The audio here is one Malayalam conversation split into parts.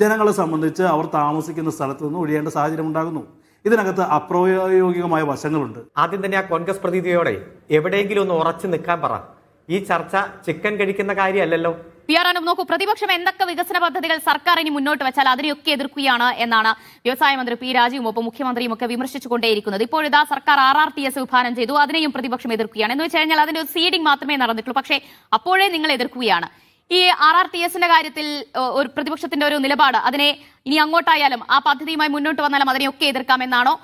ജനങ്ങളെ സംബന്ധിച്ച് അവർ താമസിക്കുന്ന സ്ഥലത്ത് നിന്ന് ഒഴിയേണ്ട സാഹചര്യം ഉണ്ടാകുന്നു. ഇതിനകത്ത് അപ്രായോഗികമായ വശങ്ങളുണ്ട്. ആദ്യം തന്നെ ആ കോൺഗ്രസ് പ്രതിനിധിയോടെ എവിടെയെങ്കിലും ഒന്ന് ഉറച്ചു നിൽക്കാൻ പറ. ഈ ചർച്ച ചിക്കൻ കഴിക്കുന്ന കാര്യമല്ലല്ലോ. പി ആർ അനു നോക്കൂ പ്രതിപക്ഷം എന്തൊക്കെ വികസന പദ്ധതികൾ സർക്കാർ ഇനി മുന്നോട്ട് വെച്ചാൽ അതിനെയൊക്കെ എതിർക്കുകയാണ് എന്നാണ് വ്യവസായ മന്ത്രി പി രാജുവും ഒപ്പം മുഖ്യമന്ത്രിയും ഒക്കെ വിമർശിച്ചുകൊണ്ടേയിരിക്കുന്നത്. ഇപ്പോഴിതാ സർക്കാർ ആർ ആർ ടി എസ് വിഭാവനം ചെയ്തു അതിനെയും പ്രതിപക്ഷം എതിർക്കുകയാണ്. എന്ന് വെച്ച് കഴിഞ്ഞാൽ അതിന്റെ ഒരു സീഡിംഗ് മാത്രമേ നടന്നിട്ടുള്ളൂ. പക്ഷേ അപ്പോഴേ നിങ്ങൾ എതിർക്കുകയാണ്. ഈ ആർ ആർ ടി എസിന്റെ കാര്യത്തിൽ ഒരു പ്രതിപക്ഷത്തിന്റെ ഒരു നിലപാട് അതിനെ ഇനി അങ്ങോട്ടായാലും ആ പദ്ധതിയുമായി മുന്നോട്ട് വന്നാലും അതിനെയൊക്കെ എതിർക്കാമെന്നാണോ?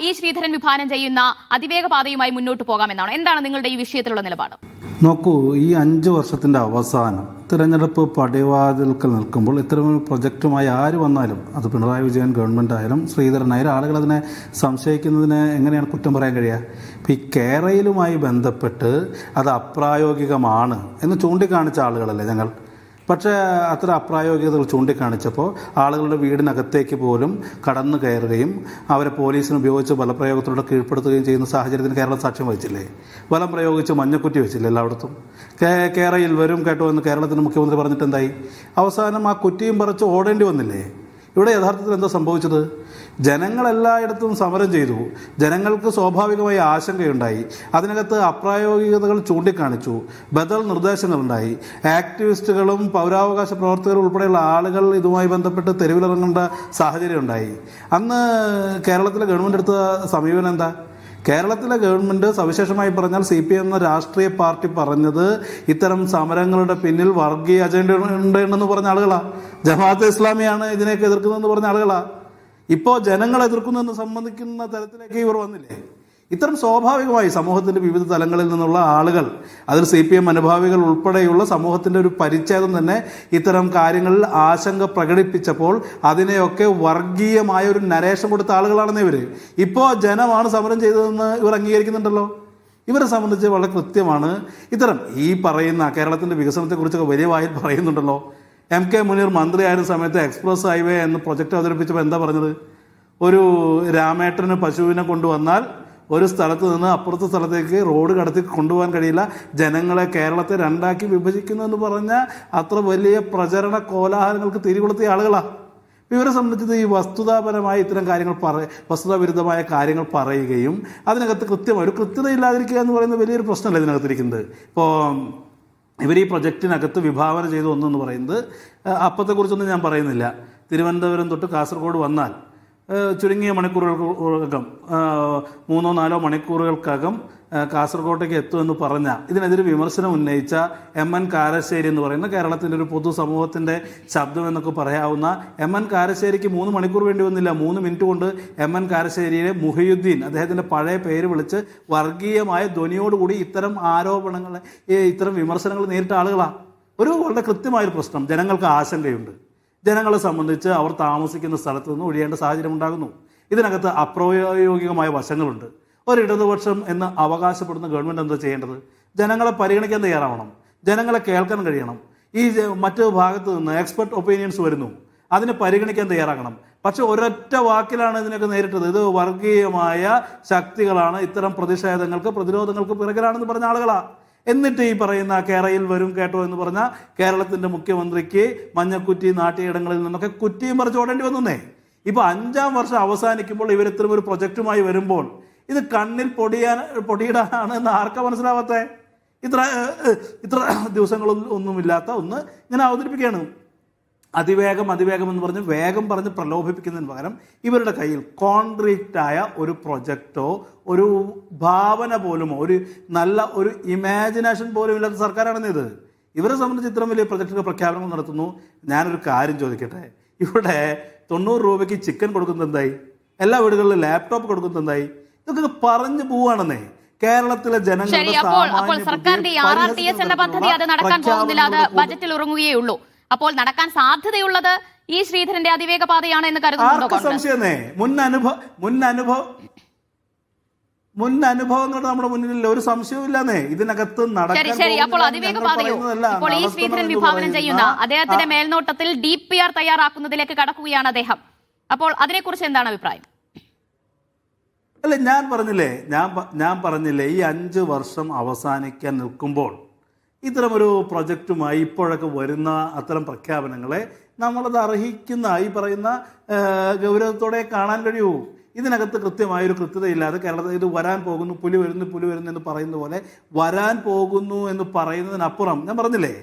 ഈ ശ്രീധരൻ വിഭാവനം ചെയ്യുന്ന അതിവേഗ പാതയുമായി മുന്നോട്ട് പോകാമെന്നാണോ? എന്താണ് നിങ്ങളുടെ ഈ വിഷയത്തിലുള്ള നിലപാട്? നോക്കൂ ഈ അഞ്ച് വർഷത്തിന്റെ അവസാനം തിരഞ്ഞെടുപ്പ് പടിവാതിൽക്കൽ നിൽക്കുമ്പോൾ ഇത്തരമൊരു പ്രൊജക്റ്റുമായി ആര് വന്നാലും അത് പിണറായി വിജയൻ ഗവൺമെന്റ് ആയാലും ശ്രീധരനായാലും ആളുകൾ അതിനെ സംശയിക്കുന്നതിന് എങ്ങനെയാണ് കുറ്റം പറയാൻ കഴിയുക? ഇപ്പം ഈ കേരളയിലുമായി ബന്ധപ്പെട്ട് അത് അപ്രായോഗികമാണ് എന്ന് ചൂണ്ടിക്കാണിച്ച ആളുകളല്ലേ ഞങ്ങൾ? പക്ഷേ അത്ര അപ്രായോഗികതകൾ ചൂണ്ടിക്കാണിച്ചപ്പോൾ ആളുകളുടെ വീടിനകത്തേക്ക് പോലും കടന്നു കയറുകയും അവരെ പോലീസിന് ഉപയോഗിച്ച് ബലപ്രയോഗത്തിലൂടെ കീഴ്പ്പെടുത്തുകയും ചെയ്യുന്ന സാഹചര്യത്തിന് കേരളം സാക്ഷ്യം വഹിച്ചില്ലേ? ബലം പ്രയോഗിച്ച് മഞ്ഞക്കുറ്റി വെച്ചില്ലേ എല്ലായിടത്തും? കേരയിൽ വരും കേട്ടോ എന്ന് കേരളത്തിന്റെ മുഖ്യമന്ത്രി പറഞ്ഞിട്ട് എന്തായി അവസാനം ആ കുറ്റിയും പറിച്ച് ഓടേണ്ടി വന്നില്ലേ? ഇവിടെ യഥാർത്ഥത്തിൽ എന്താ സംഭവിച്ചത്? ജനങ്ങൾ എല്ലായിടത്തും സമരം ചെയ്തു. ജനങ്ങൾക്ക് സ്വാഭാവികമായി ആശങ്കയുണ്ടായി. അതിനകത്ത് അപ്രായോഗികതകൾ ചൂണ്ടിക്കാണിച്ചു. ബദൽ നിർദ്ദേശങ്ങളുണ്ടായി. ആക്ടിവിസ്റ്റുകളും പൗരാവകാശ പ്രവർത്തകരും ഉൾപ്പെടെയുള്ള ആളുകൾ ഇതുമായി ബന്ധപ്പെട്ട് തെരുവിലിറങ്ങേണ്ട സാഹചര്യം ഉണ്ടായി അന്ന് കേരളത്തിലെ ഗവൺമെന്റ് എടുത്ത സമീപനം എന്താ? കേരളത്തിലെ ഗവൺമെന്റ് സവിശേഷമായി പറഞ്ഞാൽ സി പി എം എന്ന രാഷ്ട്രീയ പാർട്ടി പറഞ്ഞത് ഇത്തരം സമരങ്ങളുടെ പിന്നിൽ വർഗീയ അജണ്ട ഉണ്ടെന്ന് പറഞ്ഞ ആളുകളാ. ജമാഅത്ത് ഇസ്ലാമിയാണ് ഇതിനെയൊക്കെ എതിർക്കുന്നതെന്ന് പറഞ്ഞ ആളുകളാ. ഇപ്പോൾ ജനങ്ങൾ എതിർക്കുന്നതെന്ന് സംബന്ധിക്കുന്ന തരത്തിലേക്ക് ഇവർ വന്നില്ലേ? ഇത്തരം സ്വാഭാവികമായി സമൂഹത്തിന്റെ വിവിധ തലങ്ങളിൽ നിന്നുള്ള ആളുകൾ അതിൽ സി പി എം അനുഭാവികൾ ഉൾപ്പെടെയുള്ള സമൂഹത്തിന്റെ ഒരു പരിച്ഛേദം തന്നെ ഇത്തരം കാര്യങ്ങളിൽ ആശങ്ക പ്രകടിപ്പിച്ചപ്പോൾ അതിനെയൊക്കെ വർഗീയമായ ഒരു നരേഷൻ കൊടുത്ത ആളുകളാണെന്ന് ഇവർ ഇപ്പോൾ ജനമാണ് സമരം ചെയ്തതെന്ന് ഇവർ അംഗീകരിക്കുന്നുണ്ടല്ലോ? ഇവരെ സംബന്ധിച്ച് വളരെ കൃത്യമാണ്. ഇത്തരം ഈ പറയുന്ന കേരളത്തിന്റെ വികസനത്തെക്കുറിച്ചൊക്കെ വലിയ വായിൽ പറയുന്നുണ്ടല്ലോ. എം കെ മുനീർ മന്ത്രിയായിരുന്ന സമയത്ത് എക്സ്പ്രസ് ഹൈവേ എന്ന പ്രൊജക്ട് അവതരിപ്പിച്ചപ്പോൾ എന്താ പറഞ്ഞത്? ഒരു രാമേട്ടന് പശുവിനെ കൊണ്ടുവന്നാൽ ഒരു സ്ഥലത്ത് നിന്ന് അപ്പുറത്തെ സ്ഥലത്തേക്ക് റോഡ് കടത്തി കൊണ്ടുപോകാൻ കഴിയില്ല. ജനങ്ങളെ കേരളത്തെ രണ്ടാക്കി വിഭജിക്കുന്നു എന്ന് പറഞ്ഞാൽ അത്ര വലിയ പ്രചരണ കോലാഹലങ്ങൾക്ക് തിരികൊളുത്തിയ ആളുകളാണ് ഇവരെ സംബന്ധിച്ചത് ഈ വസ്തുതാപരമായ ഇത്തരം കാര്യങ്ങൾ പറ വസ്തുതാവിരുദ്ധമായ കാര്യങ്ങൾ പറയുകയും അതിനകത്ത് കൃത്യമായി ഒരു കൃത്യതയില്ലാതിരിക്കുക എന്ന് പറയുന്ന വലിയൊരു പ്രശ്നമല്ല ഇതിനകത്തിരിക്കുന്നത്? ഇപ്പോൾ ഇവർ ഈ പ്രൊജക്റ്റിനകത്ത് വിഭാവന ചെയ്ത ഒന്നെന്ന് പറയുന്നത് അപ്പത്തെക്കുറിച്ചൊന്നും ഞാൻ പറയുന്നില്ല. തിരുവനന്തപുരം തൊട്ട് കാസർഗോഡ് വന്നാൽ ചുരുങ്ങിയ മണിക്കൂറുകൾക്കകം മൂന്നോ നാലോ മണിക്കൂറുകൾക്കകം കാസർഗോട്ടേക്ക് എത്തുമെന്ന് പറഞ്ഞ ഇതിനെതിരെ വിമർശനം ഉന്നയിച്ച എം എൻ കാരശ്ശേരി എന്ന് പറയുന്ന കേരളത്തിന്റെ ഒരു പൊതുസമൂഹത്തിന്റെ ശബ്ദം എന്നൊക്കെ പറയാവുന്ന എം എൻ കാരശ്ശേരിക്ക് മൂന്ന് മണിക്കൂർ വേണ്ടി വന്നില്ല മൂന്ന് മിനിറ്റ് കൊണ്ട് എം എൻ കാരശ്ശേരിയെ മുഹിയുദ്ദീൻ അദ്ദേഹത്തിന്റെ പഴയ പേര് വിളിച്ച് വർഗീയമായ ധ്വനിയോടുകൂടി ഇത്തരം ആരോപണങ്ങളെ ഇത്തരം വിമർശനങ്ങൾ നേരിട്ട ആളുകളാണ് ഒരു വളരെ കൃത്യമായൊരു പ്രശ്നം ജനങ്ങൾക്ക് ആശങ്കയുണ്ട്. ജനങ്ങളെ സംബന്ധിച്ച് അവർ താമസിക്കുന്ന സ്ഥലത്ത് നിന്ന് ഒഴിയേണ്ട സാഹചര്യം ഉണ്ടാകുന്നു. ഇതിനകത്ത് അപ്രായോഗികമായ വശങ്ങളുണ്ട്. ഒരു ഇടതുപക്ഷം എന്ന് അവകാശപ്പെടുന്ന ഗവൺമെന്റ് എന്താ ചെയ്യേണ്ടത്? ജനങ്ങളെ പരിഗണിക്കാൻ തയ്യാറാവണം. ജനങ്ങളെ കേൾക്കാൻ കഴിയണം. ഈ മറ്റു ഭാഗത്ത് നിന്ന് എക്സ്പെർട്ട് ഒപ്പീനിയൻസ് വരുന്നു. അതിനെ പരിഗണിക്കാൻ തയ്യാറാകണം. പക്ഷെ ഒരൊറ്റ വാക്കിലാണ് ഇതിനൊക്കെ നേരിട്ടത്. ഇത് വർഗീയമായ ശക്തികളാണ്. ഇത്തരം പ്രതിഷേധങ്ങൾക്ക് പ്രതിരോധങ്ങൾക്ക് പിറകിലാണെന്ന് പറഞ്ഞ ആളുകളാ. എന്നിട്ട് ഈ പറയുന്ന കേരയിൽ വരും കേട്ടോ എന്ന് പറഞ്ഞ കേരളത്തിന്റെ മുഖ്യമന്ത്രിക്ക് മഞ്ഞക്കുറ്റി നാട്ടിയിടങ്ങളിൽ നിന്നൊക്കെ കുറ്റിയും പറിച്ച് ഓടേണ്ടി വന്നേ ഇപ്പൊ അഞ്ചാം വർഷം അവസാനിക്കുമ്പോൾ ഇവർ ഒരു പ്രൊജക്റ്റുമായി വരുമ്പോൾ ഇത് കണ്ണിൽ പൊടിയാൻ പൊടിയിടാനാണ് എന്ന് ആർക്കാ മനസ്സിലാവാത്തേ? ഇത്ര ഇത്ര ദിവസങ്ങളൊന്നും ഒന്നുമില്ലാത്ത ഒന്ന് ഇങ്ങനെ അവതരിപ്പിക്കുകയാണ്. അതിവേഗം അതിവേഗം എന്ന് പറഞ്ഞ് വേഗം പറഞ്ഞ് പ്രലോഭിപ്പിക്കുന്നതിന് പകരം ഇവരുടെ കയ്യിൽ കോൺക്രീറ്റ് ആയ ഒരു പ്രൊജക്റ്റോ ഒരു ഭാവന പോലുമോ ഒരു നല്ല ഒരു ഇമാജിനേഷൻ പോലും ഇല്ലാത്ത സർക്കാരാണെന്ന് ഇത്. ഇവരെ സംബന്ധിച്ച് ഇത്രയും വലിയ പ്രൊജക്റ്റുകൾ പ്രഖ്യാപനങ്ങൾ നടത്തുന്നു. ഞാനൊരു കാര്യം ചോദിക്കട്ടെ? ഇവിടെ തൊണ്ണൂറ് രൂപയ്ക്ക് ചിക്കൻ കൊടുക്കുന്നത് എന്തായി? എല്ലാ വീടുകളിലും ലാപ്ടോപ്പ് കൊടുക്കുന്നത് എന്തായി? ഇതൊക്കെ പറഞ്ഞു പോവാണെന്നേ. കേരളത്തിലെ ജനങ്ങളുടെ സർക്കാരിന്റെ ഈ ആർ ആർ ടി എസ് എന്ന പദ്ധതി അത് നടക്കാൻ പോകുന്നില്ല അത് ബജറ്റിൽ ഉറങ്ങുകയേ ഉള്ളൂ. അപ്പോൾ നടക്കാൻ സാധ്യതയുള്ളത് ഈ ശ്രീധരന്റെ അതിവേഗ പാതയാണ് എന്ന് കരുതുന്നുണ്ടോ സംശയമേ മുൻ അനുഭവ മുൻ അനുഭവം മുൻ അനുഭവങ്ങൾ നമ്മുടെ മുന്നിലില്ല. ഒരു സംശയവും ഇല്ലാന്നേ ഇതിനകത്ത് ശരി ശരി. അപ്പോൾ എന്ന് അതിവേഗ പാതയോ? ഇപ്പോൾ ഈ ശ്രീധരൻ വിഭാവനം ചെയ്യുന്ന അദ്ദേഹത്തിന്റെ മേൽനോട്ടത്തിൽ ഡി പി ആർ തയ്യാറാക്കുന്നതിലേക്ക് കടക്കുകയാണ് അദ്ദേഹം. അപ്പോൾ അതിനെക്കുറിച്ച് എന്താണ് അഭിപ്രായം? അല്ല ഞാൻ പറഞ്ഞില്ലേ? ഞാൻ ഞാൻ പറഞ്ഞില്ലേ ഈ അഞ്ച് വർഷം അവസാനിക്കാൻ നിൽക്കുമ്പോൾ ഇത്തരമൊരു പ്രൊജക്റ്റുമായി ഇപ്പോഴൊക്കെ വരുന്ന അത്തരം പ്രഖ്യാപനങ്ങളെ നമ്മളത് അർഹിക്കുന്ന ഈ പറയുന്ന ഗൗരവത്തോടെ കാണാൻ കഴിയൂ. ഇതിനകത്ത് കൃത്യമായൊരു കൃത്യതയില്ലാതെ കേരളത്തിൽ ഇത് വരാൻ പോകുന്നു പുലി വരുന്നു പുലി വരുന്നു എന്ന് പറയുന്ന പോലെ വരാൻ പോകുന്നു എന്ന് പറയുന്നതിനപ്പുറം ഞാൻ പറഞ്ഞില്ലേ?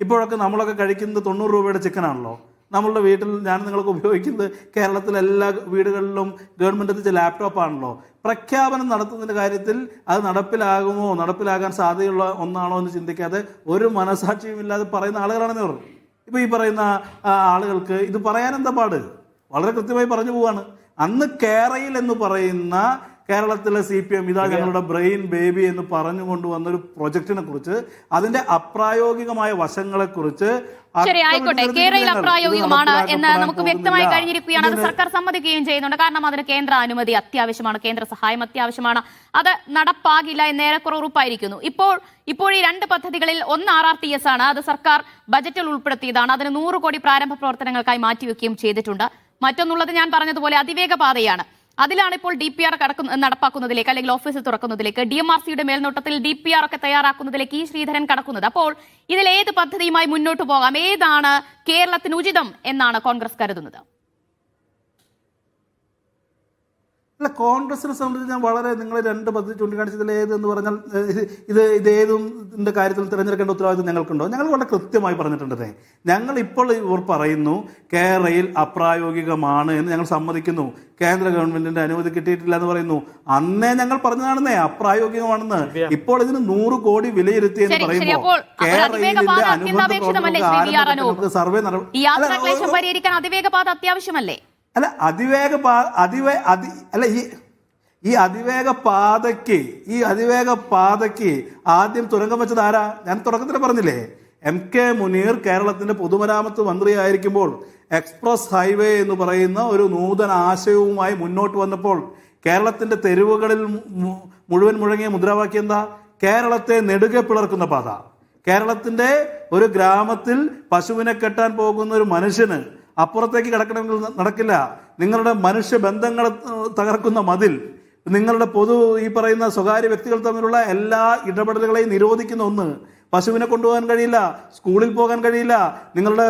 ഇപ്പോഴൊക്കെ നമ്മളൊക്കെ കഴിക്കുന്നത് തൊണ്ണൂറ് രൂപയുടെ ചിക്കനാണല്ലോ നമ്മളുടെ വീട്ടിൽ ഞാൻ നിങ്ങൾക്ക് ഉപയോഗിക്കുന്നത് കേരളത്തിലെ എല്ലാ വീടുകളിലും ഗവൺമെന്റ് എത്തിച്ച ലാപ്ടോപ്പാണല്ലോ പ്രഖ്യാപനം നടത്തുന്നതിന്റെ കാര്യത്തിൽ അത് നടപ്പിലാകുമോ നടപ്പിലാകാൻ സാധ്യതയുള്ള ഒന്നാണോ എന്ന് ചിന്തിക്കാതെ ഒരു മനസാക്ഷിയും ഇല്ലാതെ പറയുന്ന ആളുകളാണെന്ന് പറഞ്ഞു. ഇപ്പോൾ ഈ പറയുന്ന ആളുകൾക്ക് ഇത് പറയാൻ എന്താ പാട്? വളരെ കൃത്യമായി പറഞ്ഞു പോവാണ്. അന്ന് കേരയിൽ എന്ന് പറയുന്ന കേരളത്തിലെ സി പി എം ഇതാ ഞങ്ങളുടെ ബ്രെയിൻ ബേബി എന്ന് പറഞ്ഞു കൊണ്ടുവന്ന ഒരു പ്രൊജക്ടിനെ കുറിച്ച് അതിന്റെ അപ്രായോഗികമായ വശങ്ങളെ കുറിച്ച് ശരി ആയിക്കോട്ടെ. കേരളയിൽ അപ്രായോഗികമാണ് എന്ന് നമുക്ക് വ്യക്തമായി കഴിഞ്ഞിരിക്കുകയാണ്. അത് സർക്കാർ സമ്മതിക്കുകയും ചെയ്യുന്നുണ്ട്. കാരണം അതിന് കേന്ദ്ര അനുമതി അത്യാവശ്യമാണ്. കേന്ദ്ര സഹായം അത്യാവശ്യമാണ്. അത് നടപ്പാകില്ല എന്ന് ഏറെക്കുറെ ഉറപ്പായിരിക്കുന്നു. ഇപ്പോൾ ഇപ്പോൾ ഈ രണ്ട് പദ്ധതികളിൽ ഒന്ന് ആർ ആർ ടി എസ് ആണ്. അത് സർക്കാർ ബജറ്റിൽ ഉൾപ്പെടുത്തിയതാണ്. അതിന് നൂറ് കോടി പ്രാരംഭ പ്രവർത്തനങ്ങൾക്കായി മാറ്റിവെക്കുകയും ചെയ്തിട്ടുണ്ട്. മറ്റൊന്നുള്ളത് ഞാൻ പറഞ്ഞതുപോലെ അതിവേഗ പാതയാണ്. അതിലാണ് ഇപ്പോൾ ഡി പി ആർ നടപ്പാക്കുന്നതിലേക്ക് അല്ലെങ്കിൽ ഓഫീസ് തുറക്കുന്നതിലേക്ക് ഡി എം ആർ സിയുടെ മേൽനോട്ടത്തിൽ ഡി പി ആർ ഒക്കെ തയ്യാറാക്കുന്നതിലേക്ക് ഈ ശ്രീധരൻ കടക്കുന്നത്. അപ്പോൾ ഇതിൽ ഏത് പദ്ധതിയുമായി മുന്നോട്ട് പോകാം? ഏതാണ് കേരളത്തിന് ഉചിതം എന്നാണ് കോൺഗ്രസ് കരുതുന്നത്. അല്ല കോൺഗ്രസിനെ സംബന്ധിച്ച് ഞാൻ വളരെ നിങ്ങൾ രണ്ട് പദ്ധതി ചൂണ്ടിക്കാണിച്ചതിൽ ഏത് എന്ന് പറഞ്ഞാൽ ഇത് ഇത് ഏതും കാര്യത്തിൽ തിരഞ്ഞെടുക്കേണ്ട ഉത്തരവാദിത്വം ഞങ്ങൾക്കുണ്ടോ? ഞങ്ങൾ വളരെ കൃത്യമായി പറഞ്ഞിട്ടുണ്ടേ ഞങ്ങൾ ഇപ്പോൾ ഇവർ പറയുന്നു കേരളയിൽ അപ്രായോഗികമാണ് എന്ന് ഞങ്ങൾ സമ്മതിക്കുന്നു. കേന്ദ്ര ഗവൺമെന്റിന്റെ അനുമതി കിട്ടിയിട്ടില്ല എന്ന് പറയുന്നു. അന്നേ ഞങ്ങൾ പറഞ്ഞതാണെന്നേ അപ്രായോഗികമാണെന്ന്. ഇപ്പോൾ ഇതിന് നൂറ് കോടി വിലയിരുത്തി എന്ന് ശരി, ശരി. പറയുമ്പോൾ കേരളത്തിന്റെ അനുബന്ധ സർവേ നടപടി അതിവേഗ പാത അത്യാവശ്യമല്ലേ? അല്ല അതിവേഗ പാ അതിവേ അതി അല്ല ഈ ഈ അതിവേഗ പാതയ്ക്ക് ഈ അതിവേഗ പാതയ്ക്ക് ആദ്യം തുരങ്കം വെച്ചത് ആരാ? ഞാൻ തുടക്കത്തിൽ പറഞ്ഞില്ലേ? എം കെ മുനീർ കേരളത്തിന്റെ പൊതുമരാമത്ത് മന്ത്രിയായിരിക്കുമ്പോൾ എക്സ്പ്രസ് ഹൈവേ എന്ന് പറയുന്ന ഒരു നൂതന ആശയവുമായി മുന്നോട്ട് വന്നപ്പോൾ കേരളത്തിന്റെ തെരുവുകളിൽ മുഴുവൻ മുഴങ്ങിയ മുദ്രാവാക്യം എന്താ? കേരളത്തെ നെടുകെ പിളർക്കുന്ന പാത. കേരളത്തിന്റെ ഒരു ഗ്രാമത്തിൽ പശുവിനെ കെട്ടാൻ പോകുന്ന ഒരു മനുഷ്യന് അപ്പുറത്തേക്ക് കിടക്കണമെങ്കിൽ നടക്കില്ല. നിങ്ങളുടെ മനുഷ്യ ബന്ധങ്ങളെ തകർക്കുന്ന മതിൽ. നിങ്ങളുടെ പൊതു ഈ പറയുന്ന സ്വകാര്യ വ്യക്തികൾ തമ്മിലുള്ള എല്ലാ ഇടപെടലുകളെയും നിരോധിക്കുന്ന ഒന്ന്. പശുവിനെ കൊണ്ടുപോകാൻ കഴിയില്ല സ്കൂളിൽ പോകാൻ കഴിയില്ല നിങ്ങളുടെ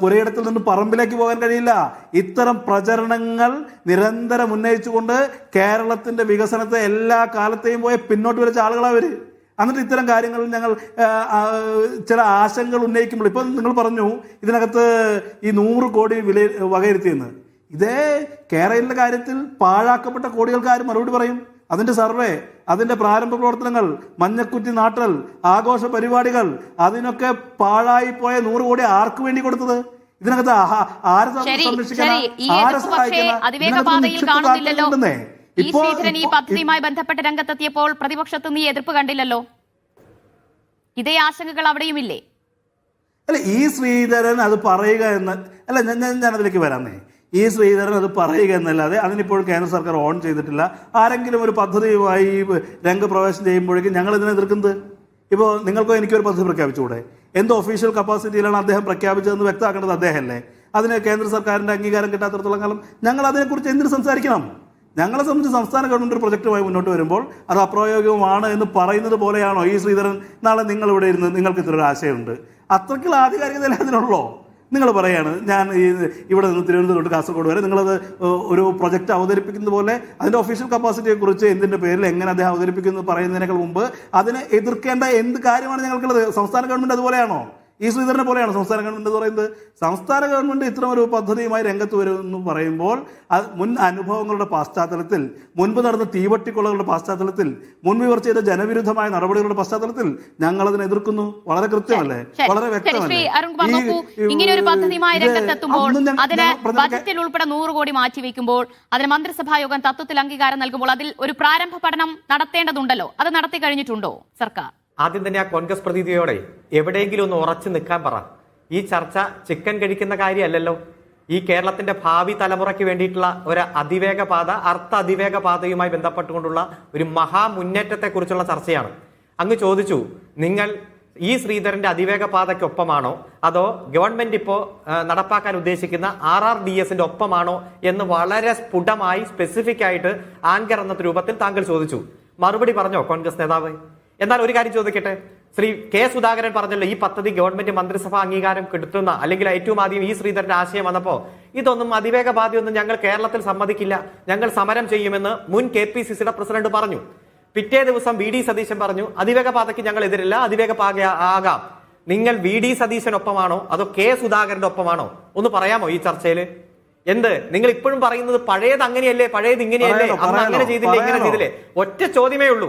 പുരയിടത്തിൽ നിന്ന് പറമ്പിലേക്ക് പോകാൻ കഴിയില്ല. ഇത്തരം പ്രചരണങ്ങൾ നിരന്തരം ഉന്നയിച്ചുകൊണ്ട് കേരളത്തിന്റെ വികസനത്തെ എല്ലാ കാലത്തെയും പോയി പിന്നോട്ട് വലിച്ച ആളുകളാവര് എന്നിട്ട് ഇത്തരം കാര്യങ്ങളിൽ ഞങ്ങൾ ചില ആശങ്കകൾ ഉന്നയിക്കുമ്പോൾ ഇപ്പം നിങ്ങൾ പറഞ്ഞു ഇതിനകത്ത് ഈ നൂറ് കോടി വില വകയിരുത്തിയെന്ന്. ഇതേ കേരളിന്റെ കാര്യത്തിൽ പാഴാക്കപ്പെട്ട കോടികൾക്ക് ആരും മറുപടി പറയും. അതിന്റെ സർവേ അതിന്റെ പ്രാരംഭ പ്രവർത്തനങ്ങൾ മഞ്ഞക്കുറ്റി നാട്ടൽ ആഘോഷ പരിപാടികൾ അതിനൊക്കെ പാഴായി പോയ നൂറ് കോടി ആർക്ക് വേണ്ടി കൊടുത്തത്? ഇതിനകത്ത് ആരെ സം- ശരി ഈ ആരെ പക്ഷേ ഇതിനകത്ത് നിക്ഷിപ്ത താല്പര്യമുണ്ടെന്നേ. ഈ ശ്രീധരൻ ഈ പദ്ധതിയുമായി ബന്ധപ്പെട്ട രംഗത്തെത്തിയപ്പോൾ പ്രതിപക്ഷത്ത് നീ എതിർപ്പ് കണ്ടില്ലല്ലോ? ഇതേ ആശങ്കകൾ അവിടെയുമില്ലേ? അല്ല ഈ ശ്രീധരൻ അത് പറയുക എന്ന് അല്ല ഞാൻ അതിലേക്ക് വരാന്നേ ഈ ശ്രീധരൻ അത് പറയുക എന്നല്ലാതെ അതിനിപ്പോൾ കേന്ദ്ര സർക്കാർ ഓൺ ചെയ്തിട്ടില്ല. ആരെങ്കിലും ഒരു പദ്ധതിയുമായി രംഗപ്രവേശം ചെയ്യുമ്പോഴേക്കും ഞങ്ങൾ ഇതിനെ എതിർക്കുന്നത്? ഇപ്പോൾ നിങ്ങൾക്കോ എനിക്കൊരു പദ്ധതി പ്രഖ്യാപിച്ചുകൂടെ? എന്ത് ഒഫീഷ്യൽ കപ്പാസിറ്റിയിലാണ് അദ്ദേഹം പ്രഖ്യാപിച്ചതെന്ന് വ്യക്തമാക്കേണ്ടത് അദ്ദേഹമല്ലേ? അതിന് കേന്ദ്ര സർക്കാരിന്റെ അംഗീകാരം കിട്ടാത്തടത്തോളം കാലം ഞങ്ങൾ അതിനെക്കുറിച്ച് എന്തിനു സംസാരിക്കണം? ഞങ്ങളെ സംബന്ധിച്ച് സംസ്ഥാന ഗവൺമെന്റ് ഒരു പ്രൊജക്റ്റുമായി മുന്നോട്ട് വരുമ്പോൾ അത് അപ്രായോഗികമാണ് എന്ന് പറയുന്നത് പോലെയാണോ ഈ ശ്രീധരൻ? നാളെ നിങ്ങൾ ഇവിടെ ഇരുന്ന് നിങ്ങൾക്ക് ഇത്ര ഒരു ആശയമുണ്ട്. അത്രയ്ക്കുള്ള ആധികാരികത അതിനുള്ളോ നിങ്ങൾ പറയാണ് ഞാൻ ഈ ഇവിടെ നിന്ന് തിരുവനന്തപുരം തൊട്ട് കാസർഗോഡ് വരെ നിങ്ങളത് ഒരു പ്രൊജക്റ്റ് അവതരിപ്പിക്കുന്ന പോലെ അതിന്റെ ഒഫീഷ്യൽ കപ്പാസിറ്റിയെ കുറിച്ച് എന്തിന്റെ പേരിൽ എങ്ങനെ അദ്ദേഹം അവതരിപ്പിക്കുന്നു പറയുന്നതിനേക്കാൾ മുമ്പ് അതിനെ എതിർക്കേണ്ട എന്ത് കാര്യമാണ് ഞങ്ങൾക്കുള്ളത്? സംസ്ഥാന ഗവൺമെന്റ് അതുപോലെയാണോ? ഈ ശ്രീധരനെ പോലെയാണ് സംസ്ഥാന ഗവൺമെന്റ് എന്ന് പറയുന്നത്. സംസ്ഥാന ഗവൺമെന്റ് ഇത്തരം ഒരു പദ്ധതിയുമായി രംഗത്ത് വരുമെന്ന് പറയുമ്പോൾ അത് മുൻ അനുഭവങ്ങളുടെ പശ്ചാത്തലത്തിൽ മുൻപ് നടന്ന തീവട്ടിക്കൊള്ളകളുടെ പശ്ചാത്തലത്തിൽ മുൻവിവർ ചെയ്ത ജനവിരുദ്ധമായ നടപടികളുടെ പശ്ചാത്തലത്തിൽ ഞങ്ങൾ അതിനെ എതിർക്കുന്നു. വളരെ കൃത്യമല്ലേ? വളരെ വ്യക്തമല്ലേ? അരുൺകുമാർ ഈ- ഇങ്ങനെ ഒരു പദ്ധതിയുമായി രംഗത്തെത്തുമ്പോൾ അതിന് ബജറ്റിൽ ഉൾപ്പെടെ നൂറ് കോടി മാറ്റി വെക്കുമ്പോൾ അതിന് മന്ത്രിസഭാ യോഗം തത്വത്തിൽ അംഗീകാരം നൽകുമ്പോൾ അതിൽ ഒരു പ്രാരംഭ പഠനം നടത്തേണ്ടതുണ്ടല്ലോ. അത് നടത്തി കഴിഞ്ഞിട്ടുണ്ടോ സർക്കാർ? ആദ്യം തന്നെ ആ കോൺഗ്രസ് പ്രതിനിധിയോടെ എവിടെയെങ്കിലും ഒന്ന് ഉറച്ചു നിൽക്കാൻ പറ. ഈ ചർച്ച ചിക്കൻ കഴിക്കുന്ന കാര്യമല്ലല്ലോ. ഈ കേരളത്തിന്റെ ഭാവി തലമുറയ്ക്ക് വേണ്ടിയിട്ടുള്ള ഒരു അതിവേഗ പാത അർത്ഥ അതിവേഗ പാതയുമായി ബന്ധപ്പെട്ടുകൊണ്ടുള്ള ഒരു മഹാമുന്നേറ്റത്തെ കുറിച്ചുള്ള ചർച്ചയാണ്. അങ്ങ് ചോദിച്ചു നിങ്ങൾ ഈ ശ്രീധരന്റെ അതിവേഗ പാതയ്ക്കൊപ്പമാണോ? അതോ ഗവൺമെന്റ് ഇപ്പോ നടപ്പാക്കാൻ ഉദ്ദേശിക്കുന്ന ആർ ആർ ഡി എസിന്റെ ഒപ്പമാണോ എന്ന് വളരെ സ്ഫുടമായി സ്പെസിഫിക് ആയിട്ട് ആങ്കർ എന്ന രൂപത്തിൽ താങ്കൾ ചോദിച്ചു. മറുപടി പറഞ്ഞോ കോൺഗ്രസ് നേതാവ്? എന്നാൽ ഒരു കാര്യം ചോദിക്കട്ടെ? ശ്രീ കെ സുധാകരൻ പറഞ്ഞല്ലോ ഈ പദ്ധതി ഗവൺമെന്റ് മന്ത്രിസഭാ അംഗീകാരം കിട്ടുന്ന അല്ലെങ്കിൽ ഏറ്റവും ആദ്യം ഈ ശ്രീധരന്റെ ആശയം വന്നപ്പോ ഇതൊന്നും അതിവേഗ ബാധ്യൊന്നും ഞങ്ങൾ കേരളത്തിൽ സമ്മതിക്കില്ല. ഞങ്ങൾ സമരം ചെയ്യുമെന്ന് മുൻ കെ പി സി സിയുടെ പ്രസിഡന്റ് പറഞ്ഞു. പിറ്റേ ദിവസം വി ഡി സതീശൻ പറഞ്ഞു അതിവേഗ പാതയ്ക്ക് ഞങ്ങൾ എതിരില്ല അതിവേഗ പാത ആകാം. നിങ്ങൾ വി ഡി സതീശനൊപ്പമാണോ അതോ കെ സുധാകരന്റെ ഒപ്പമാണോ? ഒന്ന് പറയാമോ ഈ ചർച്ചയിൽ എന്ത്? നിങ്ങൾ ഇപ്പോഴും പറയുന്നത് പഴയത് അങ്ങനെയല്ലേ പഴയത് ഇങ്ങനെയല്ലേ അന്ന് അങ്ങനെ ചെയ്തില്ലേ ഇങ്ങനെ. ചെയ്തില്ലേ? ഒറ്റ ചോദ്യമേ ഉള്ളൂ.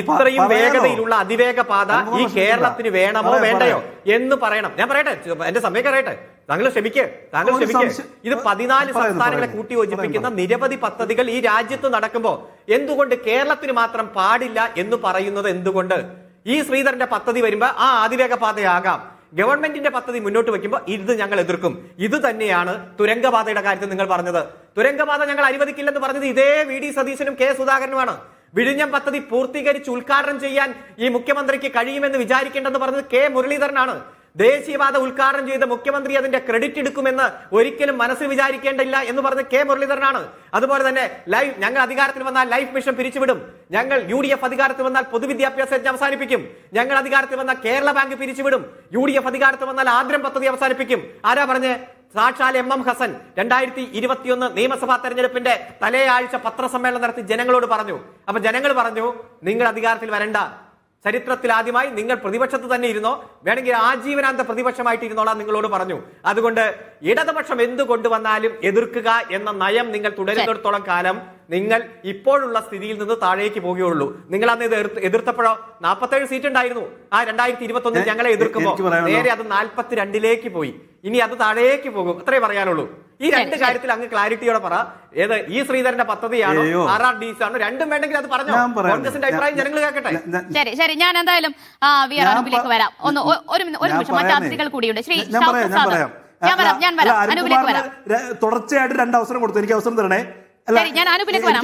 ഇത്രയും വേഗതയിലുള്ള അതിവേഗ പാത ഈ കേരളത്തിന് വേണമോ വേണ്ടയോ എന്ന് പറയണം. ഞാൻ പറയട്ടെ എന്റെ സമയം കറയട്ടെ താങ്കൾ ക്ഷമിക്കേ താങ്കൾ ക്ഷമിക്കേ. ഇത് പതിനാല് സംസ്ഥാനങ്ങളെ കൂട്ടി യോജിപ്പിക്കുന്ന. നിരവധി പദ്ധതികൾ ഈ രാജ്യത്ത് നടക്കുമ്പോ എന്തുകൊണ്ട് കേരളത്തിന് മാത്രം പാടില്ല എന്ന് പറയുന്നത് എന്തുകൊണ്ട്? ഈ ശ്രീധരന്റെ പദ്ധതി വരുമ്പോ ആ അതിവേഗ പാതയാകാം. ഗവൺമെന്റിന്റെ പദ്ധതി മുന്നോട്ട് വെക്കുമ്പോൾ ഇത് ഞങ്ങൾ എതിർക്കും. ഇത് തന്നെയാണ് തുരങ്കപാതയുടെ കാര്യത്തിൽ നിങ്ങൾ പറഞ്ഞത്. തുരങ്കപാത ഞങ്ങൾ അനുവദിക്കില്ലെന്ന് പറഞ്ഞത് ഇതേ വി ഡി സതീശനും കെ സുധാകരനുമാണ്. വിഴിഞ്ഞം പദ്ധതി പൂർത്തീകരിച്ച് ഉദ്ഘാടനം ചെയ്യാൻ ഈ മുഖ്യമന്ത്രിക്ക് കഴിയുമെന്ന് വിചാരിക്കേണ്ടെന്ന് പറഞ്ഞത് കെ മുരളീധരനാണ്. ദേശീയപാത ഉദ്ഘാടനം ചെയ്ത മുഖ്യമന്ത്രി അതിന്റെ ക്രെഡിറ്റ് എടുക്കുമെന്ന് ഒരിക്കലും മനസ്സിൽ വിചാരിക്കേണ്ടില്ല എന്ന് പറഞ്ഞ കെ മുരളീധരനാണ്. അതുപോലെ തന്നെ ലൈഫ് ഞങ്ങൾ അധികാരത്തിൽ വന്നാൽ ലൈഫ് മിഷൻ പിരിച്ചുവിടും. ഞങ്ങൾ യു ഡി എഫ് അധികാരത്തിൽ വന്നാൽ പൊതുവിദ്യാഭ്യാസ യജ്ഞം അവസാനിപ്പിക്കും. ഞങ്ങൾ അധികാരത്തിൽ വന്നാൽ കേരള ബാങ്ക് പിരിച്ചുവിടും. യു ഡി എഫ് അധികാരത്തിൽ വന്നാൽ ആദ്രം പദ്ധതി അവസാനിപ്പിക്കും. ആരാ പറഞ്ഞ്? സാക്ഷാൽ എം എം ഹസൻ. രണ്ടായിരത്തി ഇരുപത്തിയൊന്ന് നിയമസഭാ തെരഞ്ഞെടുപ്പിന്റെ തലേ ആഴ്ച പത്രസമ്മേളനം നടത്തി ജനങ്ങളോട് പറഞ്ഞു. അപ്പൊ ജനങ്ങൾ പറഞ്ഞു നിങ്ങൾ അധികാരത്തിൽ വരണ്ട. ചരിത്രത്തിൽ ആദ്യമായി നിങ്ങൾ പ്രതിപക്ഷത്ത് തന്നെ ഇരുന്നോ? വേണമെങ്കിൽ ആജീവനാന്ത പ്രതിപക്ഷമായിട്ട് ഇരുന്നോളാം നിങ്ങളോട് പറഞ്ഞു. അതുകൊണ്ട് ഇടതുപക്ഷം എന്ത് കൊണ്ടുവന്നാലും എതിർക്കുക എന്ന നയം നിങ്ങൾ തുടരുന്നിടത്തോളം കാലം നിങ്ങൾ ഇപ്പോഴുള്ള സ്ഥിതിയിൽ നിന്ന് താഴേക്ക് പോകുകയുള്ളൂ. നിങ്ങൾ അന്ന് എതിർത്തപ്പോഴോ നാൽപ്പത്തേഴ് സീറ്റ് ഉണ്ടായിരുന്നു. ആ രണ്ടായിരത്തി ഇരുപത്തി ഒന്നിൽ ഞങ്ങളെ എതിർക്കുമ്പോൾ നേരെ അത് നാൽപ്പത്തിരണ്ടിലേക്ക് പോയി. ഇനി അത് താഴേക്ക് പോകും. അത്രേ പറയാനുള്ളൂ. ഈ രണ്ട് കാര്യത്തിൽ അങ്ങ് ക്ലാരിറ്റിയോടെ പറ. ഏത് ഈ ശ്രീധരന്റെ പദ്ധതിയാണോ. ആർ ആർ ഡി ആണോ രണ്ടും വേണ്ടെങ്കിൽ അത് പറഞ്ഞു. കോൺഗ്രസിന്റെ അഭിപ്രായം ജനങ്ങൾ കേൾക്കട്ടെ. ശരി ശരി. ഞാൻ എന്തായാലും വരാം. ഒന്ന് ഒരു നിമിഷം. മറ്റു അതിഥികൾ കൂടിയുണ്ട്. ശ്രീ ഞാൻ പറയാം ഞാൻ പറയാം. ഞാൻ വരാം തുടർച്ചയായിട്ട് രണ്ട് അവസരം കൊടുത്തു. എനിക്ക് അവസരം തരണേ. ഞാൻ അനുപിനെ വരാം,